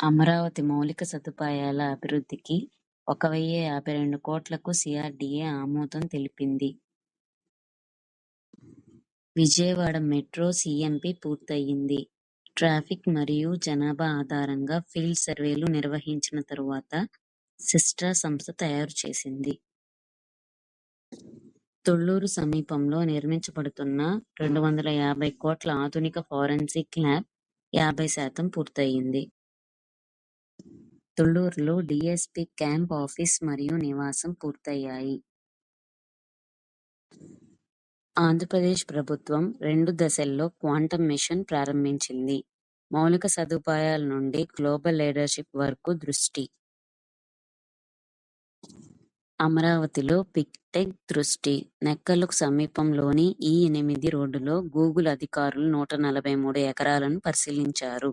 అమరావతి మౌలిక సదుపాయాల అభివృద్ధికి ఒక వెయ్యి యాభై రెండు కోట్లకు సీఆర్డీఏ ఆమోదం తెలిపింది. విజయవాడ మెట్రో సీఎంపీ పూర్తయింది. ట్రాఫిక్ మరియు జనాభా ఆధారంగా ఫీల్డ్ సర్వేలు నిర్వహించిన తరువాత సిస్టా సంస్థ తయారు చేసింది. తుళ్ళూరు సమీపంలో నిర్మించబడుతున్న రెండు వందల యాభై కోట్ల ఆధునిక ఫోరెన్సిక్ ల్యాబ్ యాభై శాతం పూర్తయింది. తుళ్ళూరులో డీఎస్పీ క్యాంప్ ఆఫీస్ మరియు నివాసం పూర్తయ్యాయి. ఆంధ్రప్రదేశ్ ప్రభుత్వం రెండు దశల్లో క్వాంటమ్ మిషన్ ప్రారంభించింది. మౌలిక సదుపాయాల నుండి గ్లోబల్ లీడర్షిప్ వరకు దృష్టి. అమరావతిలో బిగ్టెక్ దృష్టి నక్కల్కు సమీపంలోని ఈ ఎనిమిది రోడ్డులో గూగుల్ అధికారులు నూట నలభై మూడు ఎకరాలను పరిశీలించారు.